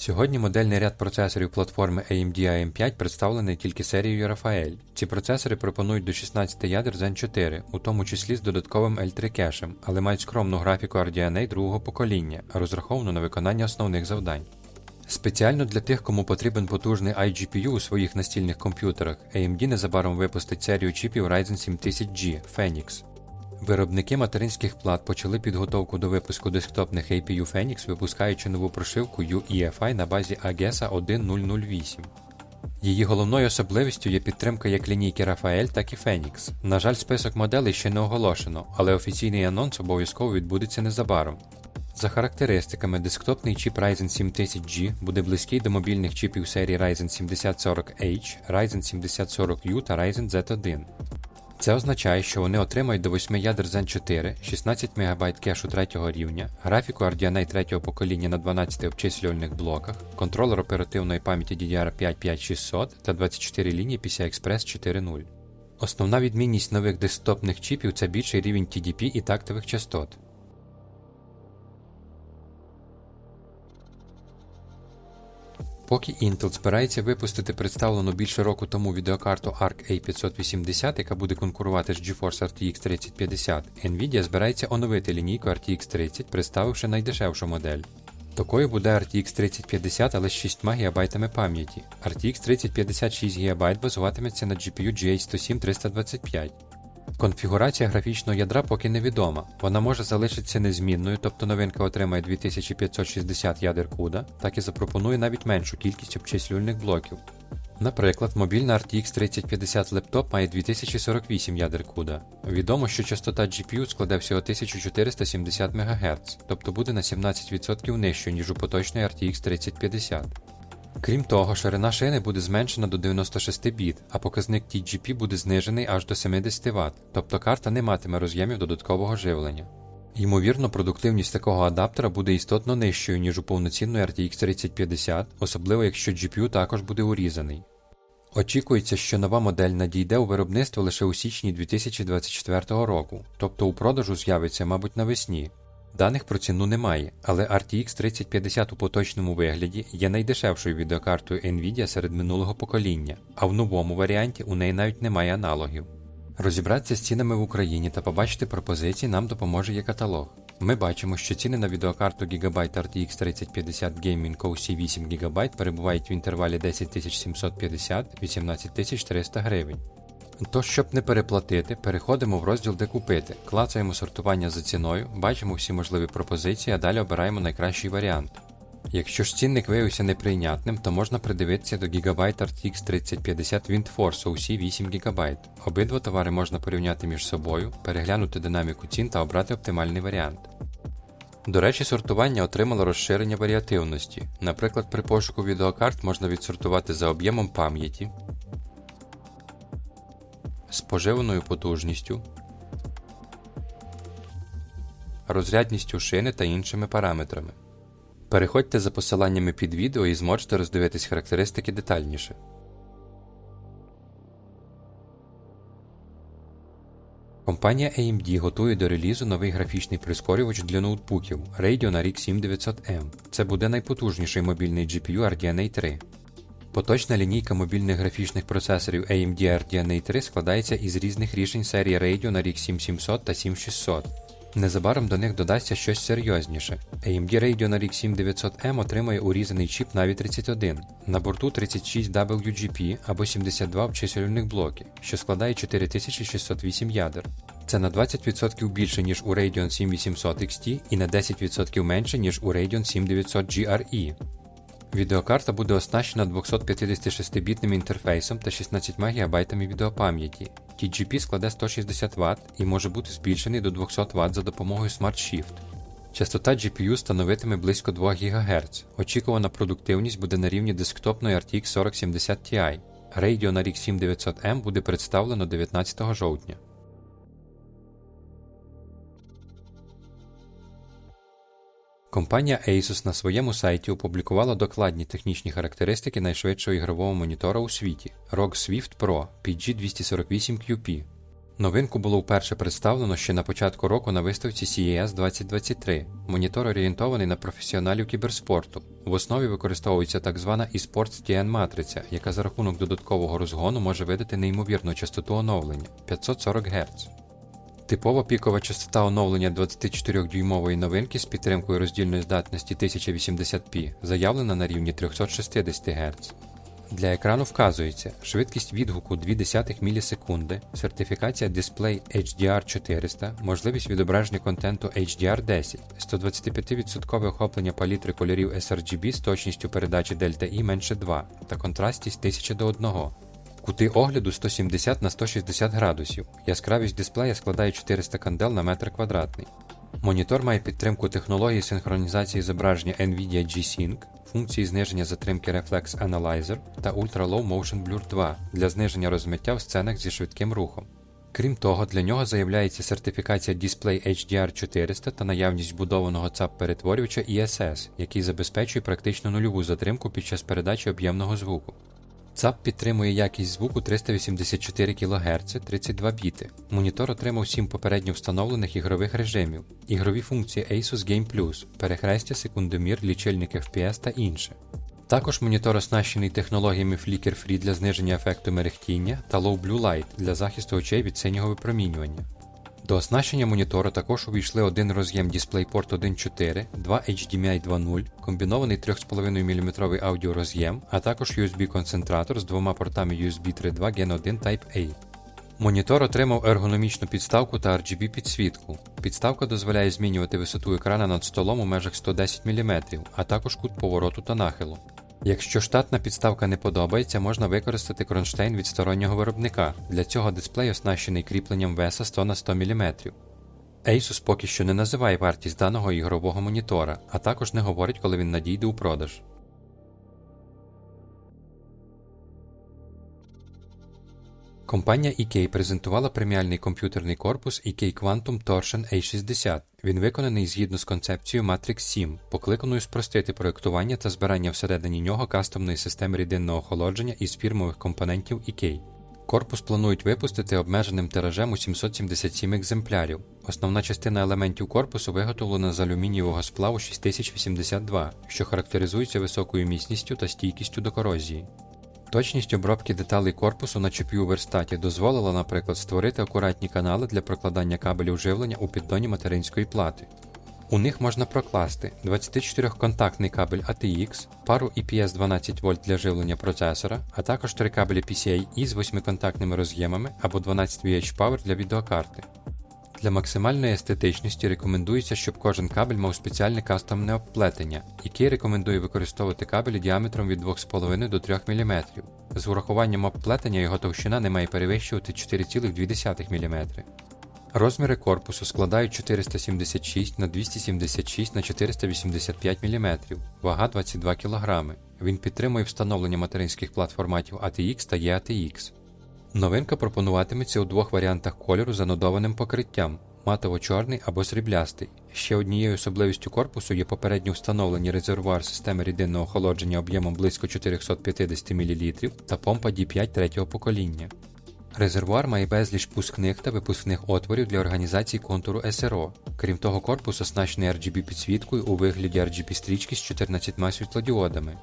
Сьогодні модельний ряд процесорів платформи AMD AM5 представлений тільки серією Rafael. Ці процесори пропонують до 16 ядер Zen 4, у тому числі з додатковим L3 кешем, але мають скромну графіку RDNA другого покоління, розраховану на виконання основних завдань. Спеціально для тих, кому потрібен потужний iGPU у своїх настільних комп'ютерах, AMD незабаром випустить серію чіпів Ryzen 7000G Phoenix. Виробники материнських плат почали підготовку до випуску десктопних APU Phoenix, випускаючи нову прошивку UEFI на базі AGESA 1008. Її головною особливістю є підтримка як лінійки Rafael, так і Phoenix. На жаль, список моделей ще не оголошено, але офіційний анонс обов'язково відбудеться незабаром. За характеристиками, десктопний чіп Ryzen 7000G буде близький до мобільних чіпів серії Ryzen 7040H, Ryzen 7040U та Ryzen Z1. Це означає, що вони отримають до 8 ядер Zen 4, 16 МБ кешу 3 рівня, графіку RDNA 3 покоління на 12 обчислювальних блоках, контролер оперативної пам'яті DDR5 5600 та 24 лінії PCI Express 4.0. Основна відмінність нових десктопних чіпів це більший рівень TDP і тактових частот. Поки Intel збирається випустити представлену більше року тому відеокарту ARC A580, яка буде конкурувати з GeForce RTX 3050, Nvidia збирається оновити лінійку RTX 30, представивши найдешевшу модель. Такою буде RTX 3050, але з 6 ГБ пам'яті. RTX 3050 6 ГБ базуватиметься на GPU GH107 325. Конфігурація графічного ядра поки невідома. Вона може залишитися незмінною, тобто новинка отримає 2560 ядер CUDA, так і запропонує навіть меншу кількість обчислювальних блоків. Наприклад, мобільна RTX 3050 лептоп має 2048 ядер CUDA. Відомо, що частота GPU складе всього 1470 МГц, тобто буде на 17% нижчою, ніж у поточної RTX 3050. Крім того, ширина шини буде зменшена до 96 біт, а показник TGP буде знижений аж до 70 Вт, тобто карта не матиме роз'ємів додаткового живлення. Ймовірно, продуктивність такого адаптера буде істотно нижчою, ніж у повноцінної RTX 3050, особливо якщо GPU також буде урізаний. Очікується, що нова модель надійде у виробництво лише у січні 2024 року, тобто у продажу з'явиться, мабуть, навесні. Даних про ціну немає, але RTX 3050 у поточному вигляді є найдешевшою відеокартою Nvidia серед минулого покоління, а в новому варіанті у неї навіть немає аналогів. Розібратися з цінами в Україні та побачити пропозиції нам допоможе є каталог. Ми бачимо, що ціни на відеокарту Gigabyte RTX 3050 Gaming OC 8 ГБ перебувають в інтервалі 10750-18300 гривень. Тож, щоб не переплатити, переходимо в розділ де купити, клацаємо сортування за ціною, бачимо всі можливі пропозиції, а далі обираємо найкращий варіант. Якщо ж цінник виявився неприйнятним, то можна придивитися до Gigabyte RTX 3050 WindForce OC 8 ГБ. Обидва товари можна порівняти між собою, переглянути динаміку цін та обрати оптимальний варіант. До речі, сортування отримало розширення варіативності. Наприклад, при пошуку відеокарт можна відсортувати за об'ємом пам'яті, споживаною потужністю, розрядністю шини та іншими параметрами. Переходьте за посиланнями під відео і зможете роздивитись характеристики детальніше. Компанія AMD готує до релізу новий графічний прискорювач для ноутбуків Radeon RX 7900M. Це буде найпотужніший мобільний GPU RDNA 3. Поточна лінійка мобільних графічних процесорів AMD RDNA 3 складається із різних рішень серії Radeon RX 7700 та 7600. Незабаром до них додасться щось серйозніше. AMD Radeon RX 7900M отримає урізаний чіп Navi 31 на борту 36 WGP або 72 обчислювальних блоки, що складає 4608 ядер. Це на 20% більше, ніж у Radeon 7800 XT і на 10% менше, ніж у Radeon 7900 GRE. Відеокарта буде оснащена 256-бітним інтерфейсом та 16 ГБ відеопам'яті. TGP складе 160 Вт і може бути збільшений до 200 Вт за допомогою Smart Shift. Частота GPU становитиме близько 2 ГГц. Очікувана продуктивність буде на рівні десктопної RTX 4070 Ti. Radeon RX 7900M буде представлено 19 жовтня. Компанія Asus на своєму сайті опублікувала докладні технічні характеристики найшвидшого ігрового монітора у світі ROG Swift Pro PG248QP. Новинку було вперше представлено ще на початку року на виставці CES 2023. Монітор орієнтований на професіоналів кіберспорту. В основі використовується так звана eSports TN матриця, яка за рахунок додаткового розгону може видати неймовірну частоту оновлення 540 Гц. Типова пікова частота оновлення 24-дюймової новинки з підтримкою роздільної здатності 1080p заявлена на рівні 360 Гц. Для екрану вказується швидкість відгуку 0,2 мілісекунди, сертифікація Display HDR 400, можливість відображення контенту HDR 10, 125% охоплення палітри кольорів sRGB з точністю передачі Delta E менше 2 та контрастність 1000 до 1. Кути огляду 170 на 160 градусів. Яскравість дисплея складає 400 кандел на метр квадратний. Монітор має підтримку технології синхронізації зображення NVIDIA G-Sync, функції зниження затримки Reflex Analyzer та Ultra Low Motion Blur 2 для зниження розмиття в сценах зі швидким рухом. Крім того, для нього заявляється сертифікація Display HDR 400 та наявність вбудованого ЦАП перетворювача ESS, який забезпечує практично нульову затримку під час передачі об'ємного звуку. ЦАП підтримує якість звуку 384 кГц 32 біти. Монітор отримав 7 попередньо встановлених ігрових режимів, ігрові функції Asus Game Plus, перехрестя, секундомір, лічильник FPS та інше. Також монітор оснащений технологіями Flicker Free для зниження ефекту мерехтіння та Low Blue Light для захисту очей від синього випромінювання. До оснащення монітору також увійшли один роз'єм DisplayPort 1.4, два HDMI 2.0, комбінований 3,5 мм аудіороз'єм, а також USB-концентратор з двома портами USB 3.2 Gen 1 Type-A. Монітор отримав ергономічну підставку та RGB підсвітку. Підставка дозволяє змінювати висоту екрана над столом у межах 110 мм, а також кут повороту та нахилу. Якщо штатна підставка не подобається, можна використати кронштейн від стороннього виробника. Для цього дисплей оснащений кріпленням веса 100 на 100 мм. Asus поки що не називає вартість даного ігрового монітора, а також не говорить, коли він надійде у продаж. Компанія EK презентувала преміальний комп'ютерний корпус EK Quantum Torsion A60. Він виконаний згідно з концепцією Matrix 7, покликаною спростити проєктування та збирання всередині нього кастомної системи рідинного охолодження із фірмових компонентів EK. Корпус планують випустити обмеженим тиражем у 777 екземплярів. Основна частина елементів корпусу виготовлена з алюмінієвого сплаву 6082, що характеризується високою міцністю та стійкістю до корозії. Точність обробки деталей корпусу на чіпі у верстаті дозволила, наприклад, створити акуратні канали для прокладання кабелів живлення у піддоні материнської плати. У них можна прокласти 24-контактний кабель ATX, пару EPS 12 В для живлення процесора, а також три кабелі PCIe з 8-контактними роз'ємами або 12 VH Power для відеокарти. Для максимальної естетичності рекомендується, щоб кожен кабель мав спеціальне кастомне обплетення, який рекомендує використовувати кабелі діаметром від 2,5 до 3 мм. З урахуванням обплетення його товщина не має перевищувати 4,2 мм. Розміри корпусу складають 476 на 276 на 485 мм, вага 22 кг. Він підтримує встановлення материнських плат форматів ATX та EATX. Новинка пропонуватиметься у двох варіантах кольору з анодованим покриттям матово-чорний або сріблястий. Ще однією особливістю корпусу є попередньо встановлені резервуар системи рідинного охолодження об'ємом близько 450 мл та помпа D5 третього покоління. Резервуар має безліч пускних та випускних отворів для організації контуру СРО. Крім того, корпус оснащений RGB підсвіткою у вигляді RGB стрічки з 14 світлодіодами.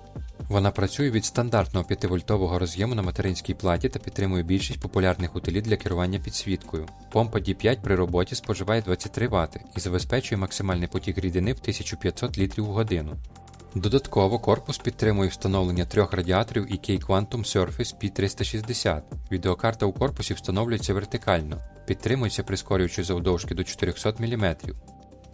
Вона працює від стандартного 5-вольтового роз'єму на материнській платі та підтримує більшість популярних утиліт для керування підсвіткою. Помпа D5 при роботі споживає 23 Вт і забезпечує максимальний потік рідини в 1500 літрів в годину. Додатково корпус підтримує встановлення трьох радіаторів EK Quantum Surface P360. Відеокарта у корпусі встановлюється вертикально, підтримується прискорюючи завдовжки до 400 мм.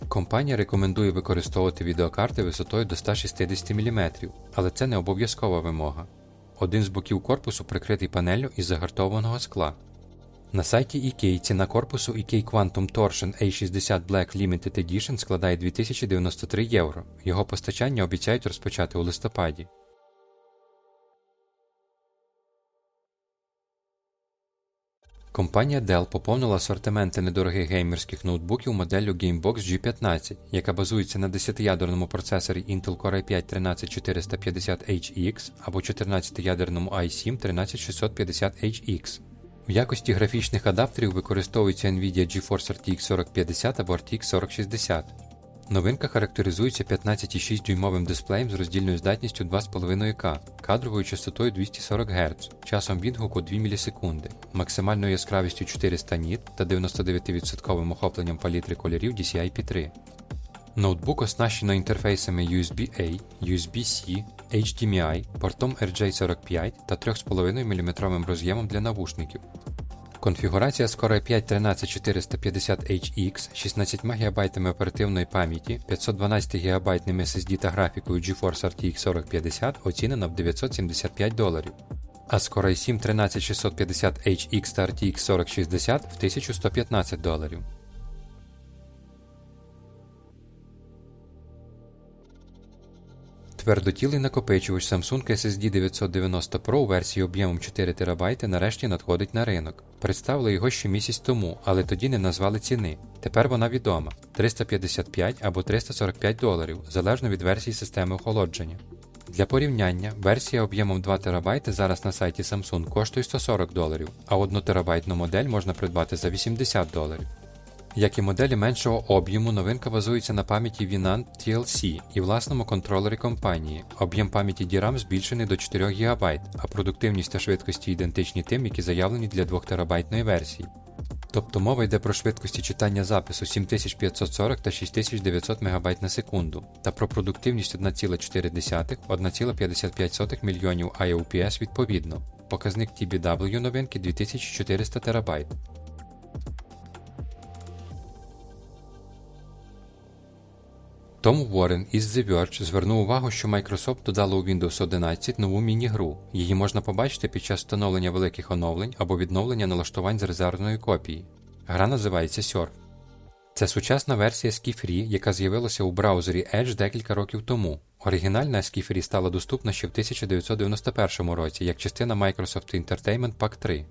Компанія рекомендує використовувати відеокарти висотою до 160 мм, але це не обов'язкова вимога. Один з боків корпусу прикритий панеллю із загартованого скла. На сайті IKEA ціна корпусу IKEA Quantum Torsion A60 Black Limited Edition складає 2093 євро. Його постачання обіцяють розпочати у листопаді. Компанія Dell поповнила асортименти недорогих геймерських ноутбуків моделлю Gamebox G15, яка базується на 10-ядерному процесорі Intel Core i5 13450HX або 14-ядерному i7 13650HX. В якості графічних адаптерів використовується Nvidia GeForce RTX 4050 або RTX 4060. Новинка характеризується 15,6 дюймовим дисплеєм з роздільною здатністю 2,5К, кадровою частотою 240 Гц, часом відгуку 2 мілісекунди, максимальною яскравістю 400 ніт та 99% охопленням палітри кольорів DCI-P3. Ноутбук оснащено інтерфейсами USB-A, USB-C, HDMI, портом RJ45 та 3,5 мм роз'ємом для навушників. Конфігурація Core i5 13450HX, 16 ГБ оперативної пам'яті, 512 ГБ SSD та графікою GeForce RTX 4050 оцінена в 975 доларів. А Core i7 13650HX та RTX 4060 в 1115 доларів. Твердотілий накопичувач Samsung SSD 990 Pro у версії об'ємом 4 ТБ нарешті надходить на ринок. Представили його ще місяць тому, але тоді не назвали ціни. Тепер вона відома 355 або 345 доларів, залежно від версії системи охолодження. Для порівняння, версія об'ємом 2 ТБ зараз на сайті Samsung коштує 140 доларів, а 1 терабайтну модель можна придбати за 80 доларів. Як і моделі меншого об'єму, новинка базується на пам'яті Vinan TLC і власному контролері компанії. Об'єм пам'яті DRAM збільшений до 4 ГБ, а продуктивність та швидкості ідентичні тим, які заявлені для 2 терабайтної версії. Тобто мова йде про швидкості читання запису 7540 та 6900 МБ на секунду, та про продуктивність 1,4 1,55 мільйонів IOPS відповідно. Показник TBW новинки 2400 ТБ. Том Уоррен із The Verge звернув увагу, що Microsoft додала у Windows 11 нову міні-гру. Її можна побачити під час встановлення великих оновлень або відновлення налаштувань з резервної копії. Гра називається Surf. Це сучасна версія Ski-Free, яка з'явилася у браузері Edge декілька років тому. Оригінальна Ski-Free стала доступна ще в 1991 році як частина Microsoft Entertainment Pack 3.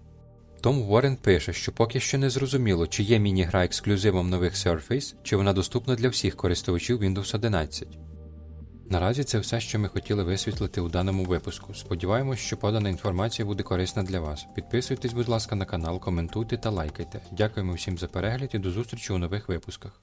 Том Уоррен пише, що поки що не зрозуміло, чи є міні-гра ексклюзивом нових Surface, чи вона доступна для всіх користувачів Windows 11. Наразі це все, що ми хотіли висвітлити у даному випуску. Сподіваємось, що подана інформація буде корисна для вас. Підписуйтесь, будь ласка, на канал, коментуйте та лайкайте. Дякуємо всім за перегляд і до зустрічі у нових випусках.